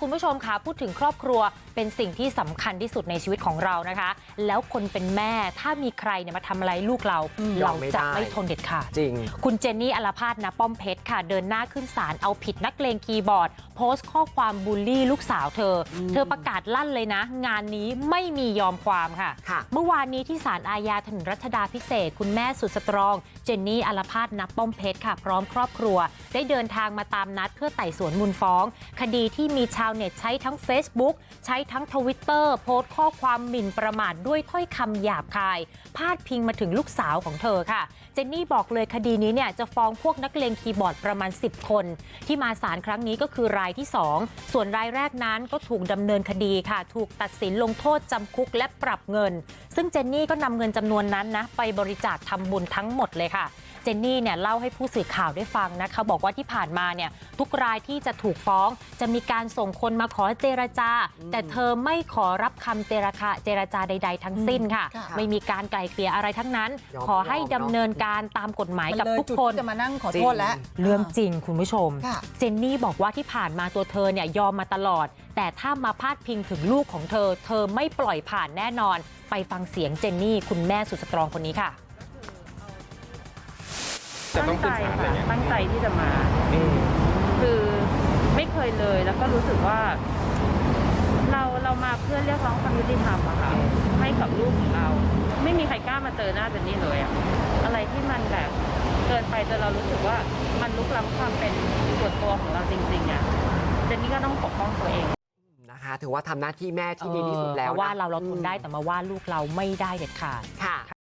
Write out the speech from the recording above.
คุณผู้ชมคะพูดถึงครอบครัว เป็นสิ่งที่สำคัญที่สุดในชีวิตของเรานะคะ แล้วคนเป็นแม่ถ้ามีใครเนี่ยมาทำอะไรลูกเราอืมเรายอมไม่จะได้ไม่ทนเด็ดขาดจริง คุณเจนนี่อลภาสนะป้อมเพชรค่ะ เดินหน้าขึ้นศาลเอาผิดนักเลงคีย์บอร์ด โพสต์ข้อความบูลลี่ลูกสาวเธออมเธอประกาศลั่นเลยนะ งานนี้ไม่มียอมความค่ะค่ะเมื่อวานนี้ที่ศาลอาญาถนนรัชดาพิเศษกคุณแม่สุดสตรอง เจนนี่อลภาสนับป้อมเพชรค่ะ พร้อมครอบครัว ได้เดินทางมาตามนัดเพื่อไต่สวนมูลฟ้อง คดีที่มีชาวเน็ตใช้ทั้ง Facebook ใช้ทั้งทวิตเตอร์โพสต์ข้อความหมิ่นประมาทด้วยถ้อยคำหยาบคาย พาดพิงมาถึงลูกสาวของเธอค่ะ เจนนี่บอกเลยคดีนี้เนี่ยจะฟ้องพวกนักเลงคีย์บอร์ดประมาณ 10 คน ที่มาศาลครั้งนี้ก็คือรายที่ 2 ส่วนรายแรกนั้นก็ถูกดำเนินคดีค่ะ ถูกตัดสินลงโทษจำคุกและปรับเงิน ซึ่งเจนนี่ก็นำเงินจำนวนนั้นนะไปบริจาคทำบุญทั้งหมดเลยค่ะ เจนนี่เนี่ยเล่าให้ผู้สื่อข่าวได้ฟังนะคะบอกว่าที่ผ่านมาเนี่ยทุกรายที่จะถูกฟ้องจะมีการส่งคนมาขอเจรจา แต่เธอไม่ขอรับคำเจรจาเจรจาใด ๆ ทั้งสิ้นค่ะค่ะ ไม่มีการไกล่เกลี่ยอะไรทั้งนั้นยอมขอให้ยอมเนอะดำเนินการตามกฎหมายมันกับเลยทุกจุดคนที่จะมานั่งขอโทษแล้วเรื่องจริงคุณผู้ชมค่ะเจนนี่บอกว่าที่ผ่านมาตัวเธอเนี่ยยอมมาตลอด แต่ถ้ามาพาดพิงถึงลูกของเธอ เธอไม่ปล่อยผ่านแน่นอน ไปฟังเสียงเจนนี่คุณแม่สุดสตรองคนนี้ค่ะ จะต้ตั้องงขึ้ใจนศาลอะไรค่ะเงี้ยตั้งใจที่จะมา อืม คือไม่เคยเลยแล้วก็รู้สึกว่า เราเรามาเพื่อเรียกร้องความยุติธรรมอะค่ะให้กับลูกของเรา ไม่มีใครกล้ามาเจอหน้าเจนนี่เลยอะอะไรที่มันแบบเกินไปจนเรารู้สึกว่ามันลุกล้ำความเป็นส่วนตัวของเราจริงๆอะเจนนี่ก็ต้องปกป้องตัวเอง นะคะถือว่าทำหน้าที่แม่ที่ดีที่สุดแล้วเออมาว่านะเราเราทนได้แต่มาว่าลูกเราไม่ได้เด็ดขาด ค่ะ